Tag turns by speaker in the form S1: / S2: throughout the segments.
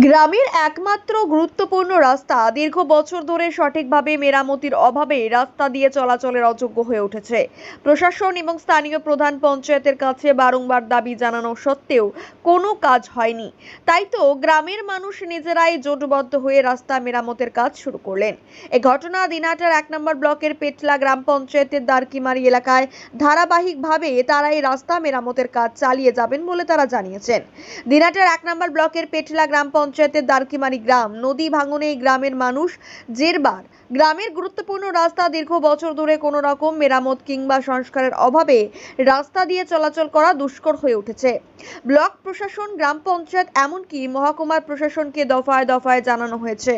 S1: গ্রামের একমাত্র গুরুত্বপূর্ণ রাস্তা। দীর্ঘ বছর ধরে সঠিকভাবে মেরামতির অভাবে রাস্তা দিয়ে চলাচলের অযোগ্য হয়ে উঠেছে। প্রশাসন এবং স্থানীয় প্রধান পঞ্চায়েতের কাছে বারংবার দাবি জানানো সত্ত্বেও কোনো কাজ হয়নি। তাই তো গ্রামের মানুষ নিজেরাই জোটবদ্ধ হয়ে রাস্তা মেরামতের কাজ শুরু করলেন। এ ঘটনা দিনাটার এক নম্বর ব্লকের পেটলা গ্রাম পঞ্চায়েতের দারকিমারি এলাকায় ধারাবাহিকভাবে তারা এই রাস্তা মেরামতের কাজ চালিয়ে যাবেন বলে তারা জানিয়েছেন। দিনাটার এক নম্বর ব্লকের পেটলা গ্রাম পঞ্চায়েতের দারকিমারি গ্রাম। নদী ভাঙনে এই গ্রামের মানুষ জেরবার। গ্রামের গুরুত্বপূর্ণ রাস্তা দীর্ঘ বছর ধরে কোনো রকম মেরামত কিংবা সংস্কারের অভাবে রাস্তা দিয়ে চলাচল করা দুষ্কর হয়ে উঠেছে। ব্লক প্রশাসন, গ্রাম পঞ্চায়েত এমনকি মহকুমার প্রশাসনকে দফায় দফায় জানানো হয়েছে।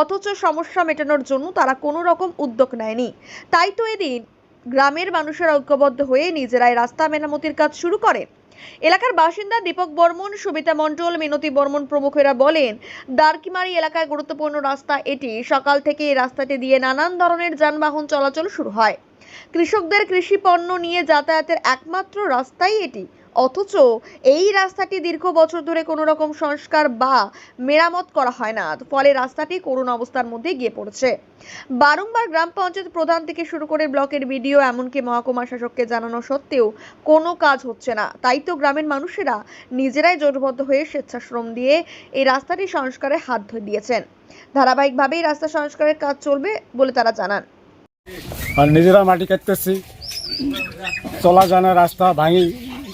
S1: অথচ সমস্যা মেটানোর জন্য তারা কোনো রকম উদ্যোগ নেয়নি। তাই তো এদিন গ্রামের মানুষেরা ঐক্যবদ্ধ হয়ে নিজেরাই রাস্তা মেরামতির কাজ শুরু করে। এলাকার বাসিন্দা দীপক বর্মন, সুবিতা মণ্ডল, মিনতি বর্মন প্রমুখেরা বলেন, দারকিমারি এলাকায় গুরুত্বপূর্ণ রাস্তা এটি। সকাল থেকে এই রাস্তাটি দিয়ে নানান ধরনের যানবাহন চলাচল শুরু হয়। কৃষকদের কৃষি পণ্য নিয়ে যাতায়াতের একমাত্র রাস্তাই এটি। অথচ এই রাস্তাটি দীর্ঘ বছর ধরে কোনো রকম সংস্কার বা মেরামত করা হয় না। ফলে রাস্তাটি করুণ অবস্থার মধ্যে গিয়ে পড়ছে। বারংবার গ্রাম পঞ্চায়েত প্রধান থেকে শুরু করে ব্লকের বিডিও এমনকি মহকুমা শাসককে জানানো সত্ত্বেও কোনো কাজ হচ্ছে না। তাই তো গ্রামের মানুষেরা নিজেরাই জোটবদ্ধ হয়ে স্বেচ্ছাশ্রম দিয়ে এই রাস্তাটি সংস্কারে হাত ধরে দিয়েছেন। ধারাবাহিকভাবেই রাস্তা সংস্কারের কাজ চলবে বলে তারা জানান।
S2: আর নিজেরা মাটি কাটতেছি। চলা জানা রাস্তা ভাঙি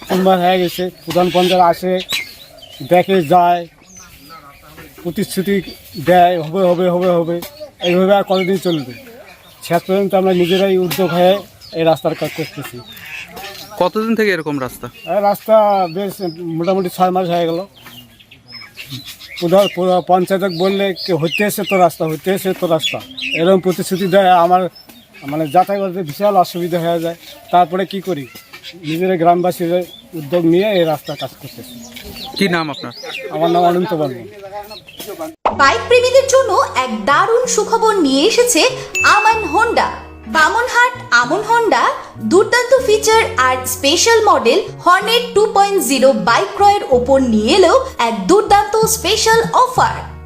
S2: চুম্বার হয়ে গেছে প্রধান পঞ্চায়েত আসে দেখে যায় প্রতিশ্রুতি দেয় হবে হবে হবে হবে এইভাবে আর কতদিন চলবে? শেষ পর্যন্ত আমরা নিজেরাই উদ্যোগ হয়ে এই রাস্তার কাজ করতেছি।
S3: কতদিন থেকে এরকম রাস্তা?
S2: রাস্তা বেশ মোটামুটি ছয় মাস হয়ে গেল। পঞ্চায়েত বললে কি হতে এসে তো রাস্তা হতে এসে তো রাস্তা। এরকম প্রতিশ্রুতি দেয় আমার মানে যাতায়াত করতে বিশাল অসুবিধা হয়ে যায়। তারপরে কি করি? নিজেরা গ্রামবাসীর উদ্যোগ নিয়ে এই রাস্তা কাজ করতেছি।
S3: কি নাম আপনার?
S2: আমার নাম অনন্ত বর্মন।
S4: বাইক প্রেমীদের জন্য এক দারুণ সুখবর নিয়ে এসেছে আমান হোন্ডা। বামনহাট আমন হোন্ডা দুর্দান্ত ফিচার আর special model Hornet two point zero bike ক্রয়ের ওপর নিয়ে এলো এক দুর্দান্ত স্পেশাল অফার